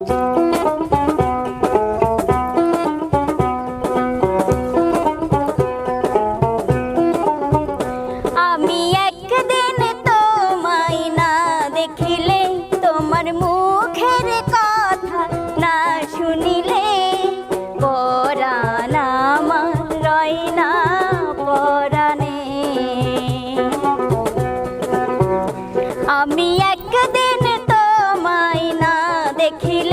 আমি একদিন তো মাইনা দেখিলে, তোমার মুখের কথা না শুনিলে, পরাণ আমার রয় না পরাণে। আমি একদিন তোমায় না দেখিলে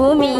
无名。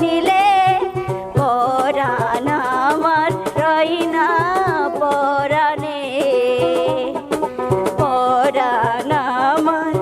নিলে পরাণ আমার রই না পরাণে। পরাণ আমার